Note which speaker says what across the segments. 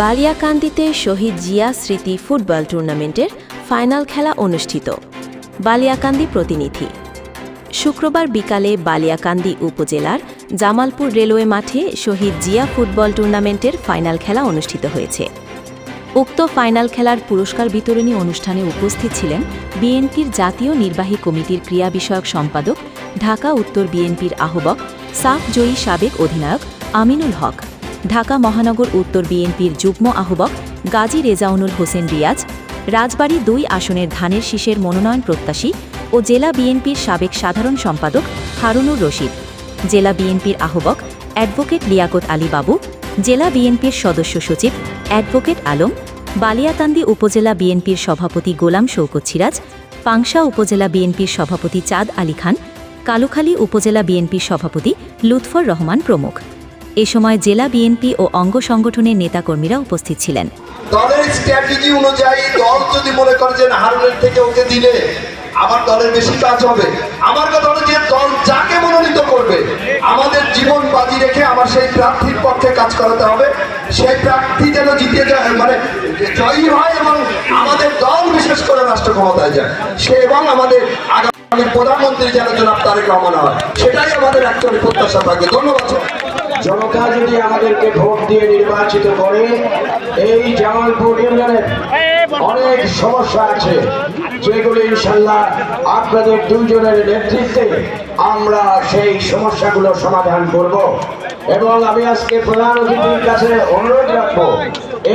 Speaker 1: বালিয়াকান্দিতে শহীদ জিয়া স্মৃতি ফুটবল টুর্নামেন্টের ফাইনাল খেলা অনুষ্ঠিত। বালিয়াকান্দি প্রতিনিধি। শুক্রবার বিকালে বালিয়াকান্দি উপজেলার জামালপুর রেলওয়ে মাঠে শহীদ জিয়া ফুটবল টুর্নামেন্টের ফাইনাল খেলা অনুষ্ঠিত হয়েছে। উক্ত ফাইনাল খেলার পুরস্কার বিতরণী অনুষ্ঠানে উপস্থিত ছিলেন বিএনপির জাতীয় নির্বাহী কমিটির ক্রিয়া বিষয়ক সম্পাদক, ঢাকা উত্তর বিএনপির আহ্বক সাফ জয়ী সাবেক অধিনায়ক আমিনুল হক। ঢাকা মহানগর উত্তর বিএনপির যুগ্ম আহ্বক গাজী রেজাউনুল হোসেন রিয়াজ, রাজবাড়ী দুই আসনের ধানের শীষের মনোনয়ন প্রত্যাশী ও জেলা বিএনপির সাবেক সাধারণ সম্পাদক হারুনুর রশিদ। জেলা বিএনপির আহ্বক অ্যাডভোকেট লিয়াকত আলী বাবু, জেলা বিএনপির সদস্য সচিব অ্যাডভোকেট আলম, বালিয়াতান্দি উপজেলা বিএনপির সভাপতি গোলাম শৌকত সিরাজ, পাংশা উপজেলা বিএনপির সভাপতি চাঁদ আলী খান, কালুখালী উপজেলা বিএনপির সভাপতি লুৎফর রহমান প্রমুখ। এ সময় জেলা বিএনপি ও অঙ্গ সংগঠনের নেতাকর্মীরা উপস্থিত ছিলেন।
Speaker 2: দলের স্ট্র্যাটেজি অনুযায়ী দল যদি মনে করে যে থেকে ওকে দিলে আমার দলের বেশি কাজ হবে। আমার কথা যে দল যাকে মনোনীত করবে, আমাদের জীবন বাজি রেখে আমার সেই প্রার্থীর পক্ষে কাজ করাতে হবে। সেই প্রার্থী যেন জিতে যায় মানে জয়ী হয় এবং আমাদের দল বিশেষ করে রাষ্ট্র ক্ষমতায় যায়। সে এবং আমাদের আগামী প্রধানমন্ত্রী যেন জনাব তারেক রহমান হয়। সেটাই আমাদের একচুয়ালি প্রত্যাশা থাকবে। ধন্যবাদ।
Speaker 3: জনতা যদি আমাদেরকে ভোট দিয়ে নির্বাচিত করে, এই জামালপুর ইউনিয়নের অনেক সমস্যা আছে, যেগুলো ইনশাল্লাহ আপনাদের দুইজনের নেতৃত্বে আমরা সেই সমস্যাগুলো সমাধান করব। এবং আমি আজকে প্রধান অতিথির কাছে অনুরোধ রাখব,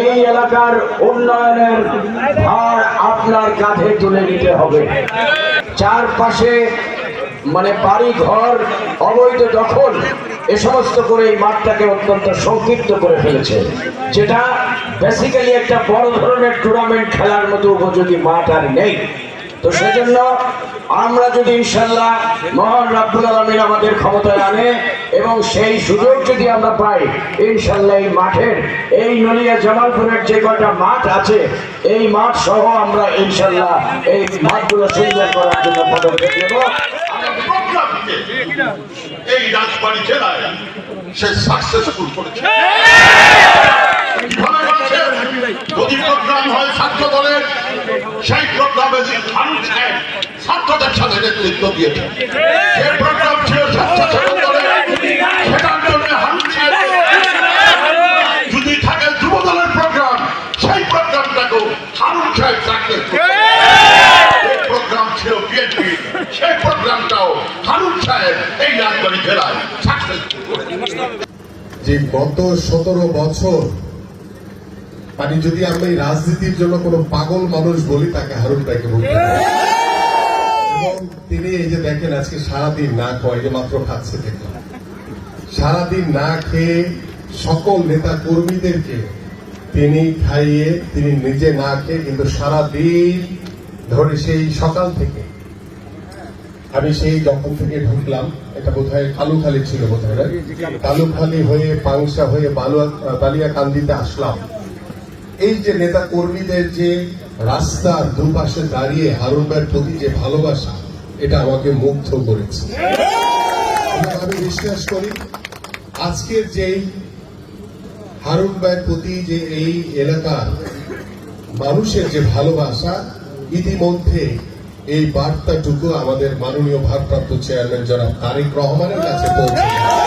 Speaker 3: এই এলাকার উন্নয়নের ভার আপনার কাঁধে তুলে নিতে হবে। চারপাশে মানে বাড়ি ঘর অবৈধ দখল এ সমস্ত করে এই মাঠটাকে অত্যন্ত সংক্ষিপ্ত করে ফেলেছে। যেটা বেসিক্যালি একটা বড় ধরনের টুর্নামেন্ট খেলার মতো উপযোগী মাঠ আর নেই। তো সেজন্য আমরা যদি ইনশাল্লাহ মহান রাব্বুল আলমিন আমাদের ক্ষমতায় আনে এবং সেই সুযোগ যদি আমরা পাই ইনশাল্লাহ এই মাঠের, এই নলিয়া জামালপুরের যে কটা মাঠ আছে, এই মাঠ সহ আমরা ইনশাল্লাহ এই মাঠগুলো সুন্দর করার জন্য পদক্ষেপ নেব।
Speaker 4: প্রোগ্রামকে এই রাজবাড়ি জেলায় সে সাকসেসফুল করেছে। যদি প্রোগ্রাম হয় ছাত্র দলের, সেই প্রোগ্রামে সাহেব ছাত্রদের সাথে নেতৃত্ব দিয়েছে যে প্রোগ্রাম ছিল স্বেচ্ছাসেবক দলের সেটার জন্য যদি থাকে যুব দলের প্রোগ্রাম সেই প্রোগ্রামটাকেও হারুন সাহেব সাকসেস প্রোগ্রাম ছিল বিএনপি, সেই
Speaker 5: যে গত সতেরো বছর মানে যদি আমরা এই রাজনীতির জন্য কোনো পাগল মানুষ বলি, তাকে হারুন ভাইকে বলতে তিনি এই যে দেখেন, আজকে সারাদিন না খাওয়া যে মাত্র খাচ্ছে দেখলাম। সারাদিন না খেয়ে সকল নেতা কর্মীদেরকে তিনি খাইয়ে, তিনি নিজে না খেয়ে, কিন্তু সারাদিন ধরে সেই সকাল থেকে আমি সেই যখন থেকে ঢুকলাম। এটা বোধহয় কালুখালি ছিল বোধহয় না? কালুখালি হয়ে পাংশা হয়ে বালুয়া বালিয়াকান্দিতে আসলাম। এই যে নেতা কর্মীদের যে রাস্তার দুপাশে দাঁড়িয়ে হারুন ভাইয়ের প্রতি যে ভালোবাসা এটা আমাকে মুগ্ধ করেছে। আমি বিশ্বাস করি আজকের যেই হারুন ভাইয়ের প্রতি যে এই এলাকার মানুষের যে ভালোবাসা ইতিমধ্যে এই বার্তাটুকু আমাদের মাননীয় ভারপ্রাপ্ত চেয়ারম্যান জনাব তারেক রহমানের কাছে পৌঁছে।